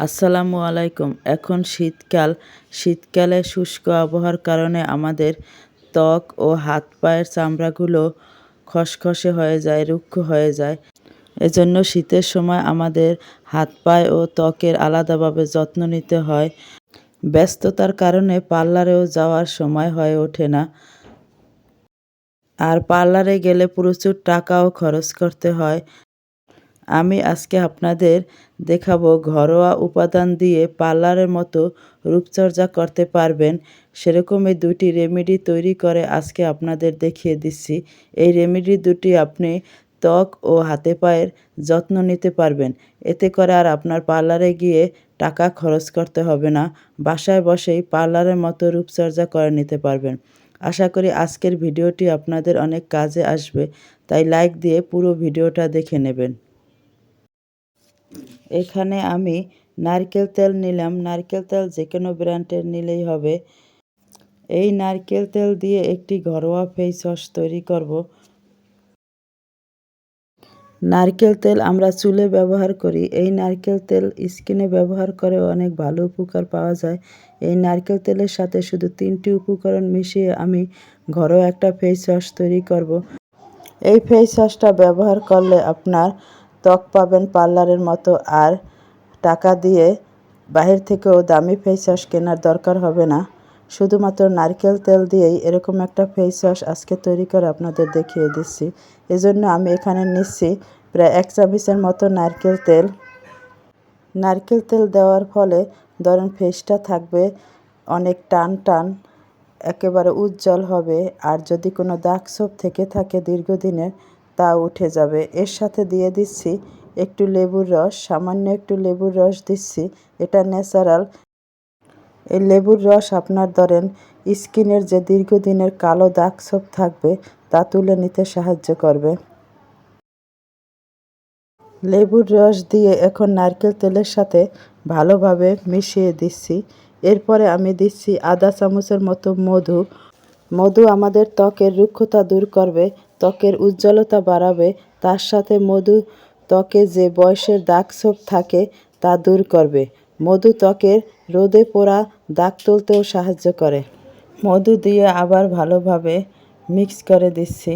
আসসালামু আলাইকুম। এখন শীতকাল। শীতকালে শুষ্ক আবহাওয়ার কারণে আমাদের ত্বক ও হাত পায়ের চামড়াগুলো খসখসে হয়ে যায়, রুক্ষ হয়ে যায়। এজন্য শীতের সময় আমাদের হাত পায়ে ও ত্বকের আলাদাভাবে যত্ন নিতে হয়। ব্যস্ততার কারণে পার্লারেও যাওয়ার সময় হয়ে ওঠে না। আর পার্লারে গেলে প্রচুর টাকাও খরচ করতে হয়। আমি আজকে আপনাদের দেখাবো, ঘরোয়া উপাদান দিয়ে পার্লারের মতো রূপচর্চা করতে পারবেন। সেরকমই দুটি রেমেডি তৈরি করে আজকে আপনাদের দেখিয়ে দিচ্ছি। এই রেমেডি দুটি আপনি ত্বক ও হাতে পায়ের যত্ন নিতে পারবেন। এতে করে আর আপনার পার্লারে গিয়ে টাকা খরচ করতে হবে না। বাসায় বসেই পার্লারের মতো রূপচর্চা করে নিতে পারবেন। আশা করি আজকের ভিডিওটি আপনাদের অনেক কাজে আসবে। তাই লাইক দিয়ে পুরো ভিডিওটা দেখে নেবেন। এখানে আমি নারকেল তেল নিলাম। নারকেল তেল যে কোনো ব্র্যান্ডের নিলেই হবে। এই নারকেল তেল দিয়ে একটি ঘরোয়া ফেস ওয়াশ তৈরি করব। নারকেল তেল আমরা চুলে ব্যবহার করি। এই নারকেল তেল স্কিনে ব্যবহার করে অনেক ভালো উপকার পাওয়া যায়। এই নারকেল তেলের সাথে শুধু তিনটি উপকরণ মিশিয়ে আমি ঘরোয়া একটা ফেস ওয়াশ তৈরি করব। এই ফেস ওয়াশটা ব্যবহার করলে আপনার ত্বক পাবেন পার্লারের মতো আর টাকা দিয়ে বাহির থেকেও দামি ফেস ওয়াশ কেনার দরকার হবে না। শুধুমাত্র নারকেল তেল দিয়েই এরকম একটা ফেস ওয়াশ আজকে তৈরি করে আপনাদের দেখিয়ে দিচ্ছি। এজন্য আমি এখানে নিচ্ছি প্রায় এক চামচের মতো নারকেল তেল। নারকেল তেল দেওয়ার ফলে ধরেন ফেসটা থাকবে অনেক টান টান, একেবারে উজ্জ্বল হবে। আর যদি কোনো দাগ ছোপ থেকে থাকে দীর্ঘদিনের তা উঠে যাবে। এর সাথে দিয়ে দিচ্ছি একটু লেবুর রস, সামান্য একটু লেবুর রস দিচ্ছি। এটা ন্যাচারাল। এই লেবুর রস আপনার ধরেন স্কিনের যে দীর্ঘদিনের কালো দাগ ছোপ থাকবে, তা তুলে নিতে সাহায্য করবে। লেবুর রস দিয়ে এখন নারকেল তেলের সাথে ভালোভাবে মিশিয়ে দিচ্ছি। এরপরে আমি দিচ্ছি আধা চামচের মতো মধু মধু আমাদের ত্বকের রুক্ষতা দূর করবে, ত্বকের উজ্জ্বলতা বাড়াবে, তার সাথে মধু ত্বকে যে বয়সের দাগ ছোপ থাকে তা দূর করবে। মধু ত্বকের রোদে পোড়া দাগ তুলতেও সাহায্য করে। মধু দিয়ে আবার ভালোভাবে মিক্স করে দিচ্ছি।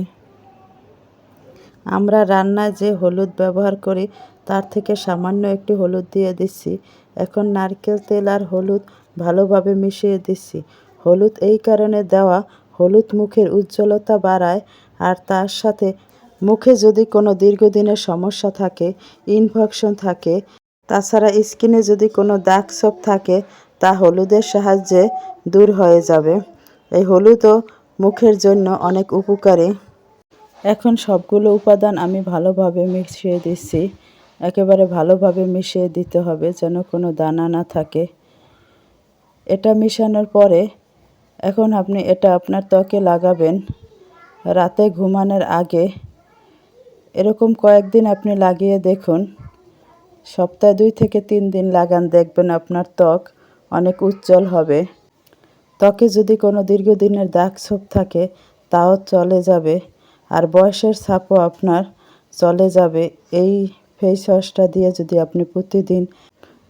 আমরা রান্নায় যে হলুদ ব্যবহার করি, তার থেকে সামান্য একটু হলুদ দিয়ে দিচ্ছি। এখন নারকেল তেল আর হলুদ ভালোভাবে মিশিয়ে দিচ্ছি। হলুদ এই কারণে দেওয়া হলুদ মুখের উজ্জ্বলতা বাড়ায় আর তার সাথে মুখে যদি কোনো দীর্ঘদিনের সমস্যা থাকে, ইনফেকশন থাকে, তাছাড়া স্কিনে যদি কোনো দাগ ছোপ থাকে, তা হলুদের সাহায্যে দূর হয়ে যাবে। এই হলুদও মুখের জন্য অনেক উপকারী। এখন সবগুলো উপাদান আমি ভালোভাবে মিশিয়ে দিচ্ছি। একেবারে ভালোভাবে মিশিয়ে দিতে হবে যেন কোনো দানা না থাকে। এটা মিশানোর পরে এখন আপনি এটা আপনার ত্বকে লাগাবেন। রাতে ঘুমানোর আগে এরকম কয়েকদিন আপনি লাগিয়ে দেখুন। সপ্তাহে দুই থেকে তিন দিন লাগান, দেখবেন আপনার ত্বক অনেক উজ্জ্বল হবে। ত্বকে যদি কোনো দীর্ঘদিনের দাগ ছোপ থাকে, তাও চলে যাবে। আর বয়সের ছাপও আপনার চলে যাবে। এই ফেস ওয়াশটা দিয়ে যদি আপনি প্রতিদিন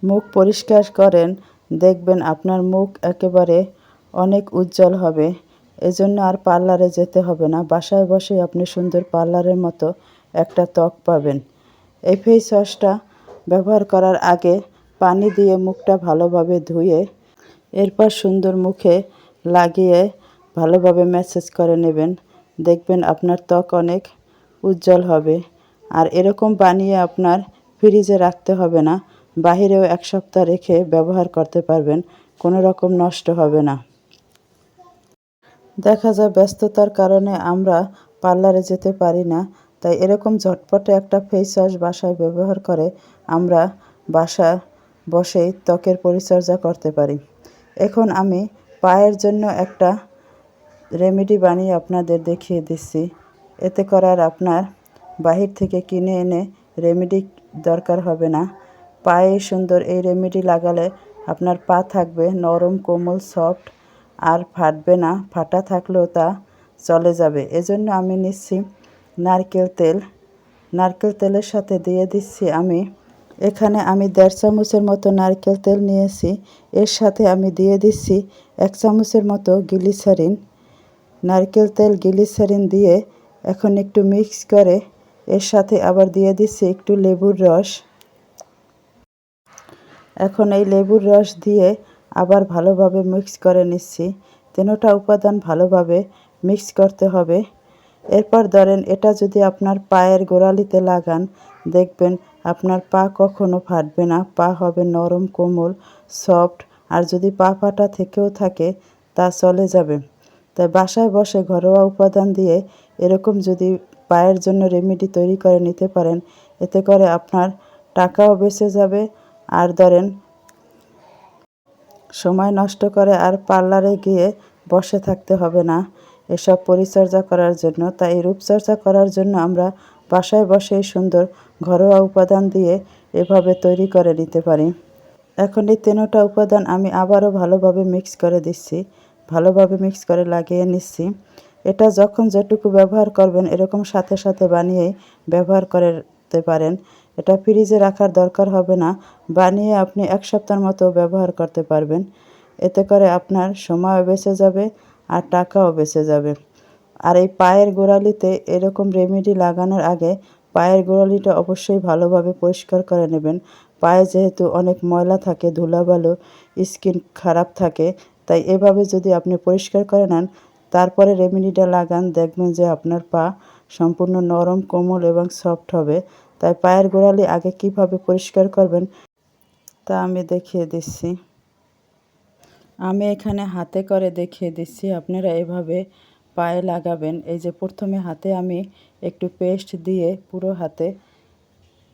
মুখ পরিষ্কার করেন, দেখবেন আপনার মুখ একেবারে অনেক উজ্জ্বল হবে। এজন্য আর পার্লারে যেতে হবে না। বাসায় বসে আপনি সুন্দর পার্লারের মতো একটা ত্বক পাবেন। এই ফেস ওয়াশটা ব্যবহার করার আগে পানি দিয়ে মুখটা ভালোভাবে ধুয়ে, এরপর সুন্দর মুখে লাগিয়ে ভালোভাবে ম্যাসেজ করে নেবেন। দেখবেন আপনার ত্বক অনেক উজ্জ্বল হবে। আর এরকম বানিয়ে আপনার ফ্রিজে রাখতে হবে না। বাহিরেও এক সপ্তাহ রেখে ব্যবহার করতে পারবেন। কোনো রকম নষ্ট হবে না। দেখা যায় ব্যস্ততার কারণে আমরা পার্লারে যেতে পারি না, তাই এরকম ঝটপটে একটা ফেস ওয়াশ বাসায় ব্যবহার করে আমরা বাসা বসেই ত্বকের পরিচর্যা করতে পারি। এখন আমি পায়ের জন্য একটা রেমেডি বানিয়ে আপনাদের দেখিয়ে দিচ্ছি। এতে করার আপনার বাহির থেকে কিনে এনে রেমেডি দরকার হবে না। পায়ে সুন্দর এই রেমেডি লাগালে আপনার পা থাকবে নরম, কোমল সফট আর ফাটবে না, ফাটা থাকলেও তা চলে যাবে। এজন্য আমি নিচ্ছি নারকেল তেল। নারকেল তেলের সাথে দিয়ে দিচ্ছি আমি। এখানে আমি দেড় চামচের মতো নারকেল তেল নিয়েছি। এর সাথে আমি দিয়ে দিচ্ছি এক চামচের মতো গ্লিসারিন। নারকেল তেল, গ্লিসারিন দিয়ে এখন একটু মিক্স করে এর সাথে আবার দিয়ে দিচ্ছি একটু লেবুর রস। এখন এই লেবুর রস দিয়ে আবার ভালোভাবে মিক্স করে নিচ্ছি। তিনোটা উপাদান ভালোভাবে মিক্স করতে হবে। এরপর ধরেন এটা যদি আপনার পায়ের গোড়ালিতে লাগান, দেখবেন আপনার পা কখনো ফাটবে না। পা হবে নরম, কোমল সফট আর যদি পা ফাটা থেকেও থাকে, তা চলে যাবে। তাই বাসায় বসে ঘরোয়া উপাদান দিয়ে এরকম যদি পায়ের জন্য রেমেডি তৈরি করে নিতে পারেন, এতে করে আপনার টাকাও বেঁচে যাবে। আর ধরেন সময় নষ্ট করে আর পার্লারে গিয়ে বসে থাকতে হবে না। এসব পরিচর্যা করার জন্য। তাই রূপচর্চা করার জন্য আমরা বাসায় বসেই সুন্দর ঘরোয়া উপাদান দিয়ে এভাবে তৈরি করে নিতে পারি। এখন এই তিনোটা উপাদান আমি আবারও ভালোভাবে মিক্স করে দিচ্ছি। ভালোভাবে মিক্স করে লাগিয়ে নিচ্ছি। এটা যখন যেটুকু ব্যবহার করবেন এরকম সাথে সাথে বানিয়েই ব্যবহার করতে পারেন। এটা ফ্রিজে রাখার দরকার হবে না। বানিয়ে আপনি এক সপ্তাহের মতো ব্যবহার করতে পারবেন। এতে করে আপনার সময়ও বেঁচে যাবে আর টাকাও বেঁচে যাবে। আর এই পায়ের গোড়ালিতে এরকম রেমেডি লাগানোর আগে পায়ের গোড়ালিটা অবশ্যই ভালোভাবে পরিষ্কার করে নেবেন। পায়ে যেহেতু অনেক ময়লা থাকে, ধুলাবালু, স্কিন খারাপ থাকে, তাই এভাবে যদি আপনি পরিষ্কার করে নেন, তারপরে রেমেডিটা লাগান, দেখবেন যে আপনার পা সম্পূর্ণ নরম, কোমল এবং সফট হবে। তাই পায়ের গোড়ালি আগে কীভাবে পরিষ্কার করবেন তা আমি দেখিয়ে দিচ্ছি। আমি এখানে হাতে করে দেখিয়ে দিচ্ছি, আপনারা এভাবে পায়ে লাগাবেন। এই যে প্রথমে হাতে আমি একটু পেস্ট দিয়ে পুরো হাতে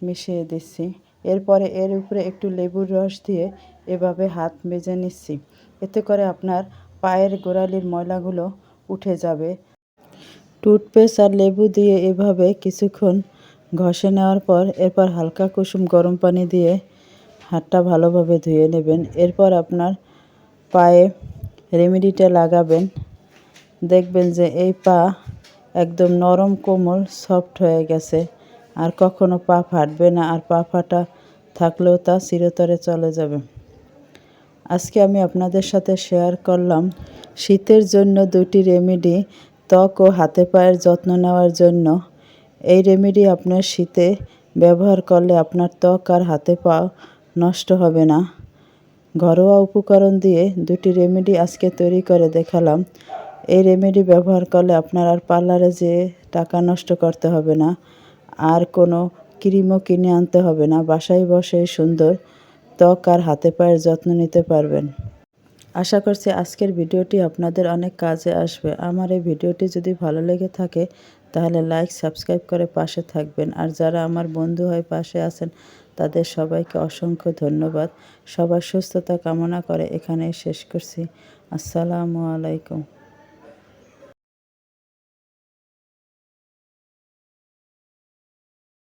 মিশিয়ে দিচ্ছি। এরপরে এর উপরে একটু লেবুর রস দিয়ে এভাবে হাত মেজে নিচ্ছি। এতে করে আপনার পায়ের গোড়ালির ময়লাগুলো উঠে যাবে। টুথপেস্ট আর লেবু দিয়ে এভাবে কিছুক্ষণ ঘষে নেওয়ার পর এরপর হালকা কুসুম গরম পানি দিয়ে হাতটা ভালোভাবে ধুয়ে নেবেন। এরপর আপনার পায়ে রেমেডিটা লাগাবেন। দেখবেন যে এই পা একদম নরম, কোমল, সফট হয়ে গেছে। আর কখনো পা ফাটবে না আর পা ফাটা থাকলেও তা চিরতরে চলে যাবে। আজকে আমি আপনাদের সাথে শেয়ার করলাম, শীতের জন্য দুটি রেমেডি ত্বক ও হাতে পায়ের যত্ন নেওয়ার জন্য এই রেমেডি আপনার শীতে ব্যবহার করলে আপনার ত্বক আর হাতে পা নষ্ট হবে না। ঘরোয়া উপকরণ দিয়ে দুটি রেমেডি আজকে তৈরি করে দেখালাম। এই রেমেডি ব্যবহার করলে আপনার আর পার্লারে যেয়ে টাকা নষ্ট করতে হবে না। আর কোনো ক্রিমও কিনে আনতে হবে না। বাসায় বসে সুন্দর ত্বক আর হাতে পায়ের যত্ন নিতে পারবেন। আশা করছি আজকের ভিডিওটি আপনাদের অনেক কাজে আসবে। আমার এই ভিডিওটি যদি ভালো লেগে থাকে তাহলে লাইক সাবস্ক্রাইব করে পাশে থাকবেন। আর যারা আমার বন্ধু হয়ে পাশে আছেন, তাদের সবাইকে অসংখ্য ধন্যবাদ। সবার সুস্থতা কামনা করে এখানে শেষ করছি। আসসালামু আলাইকুম।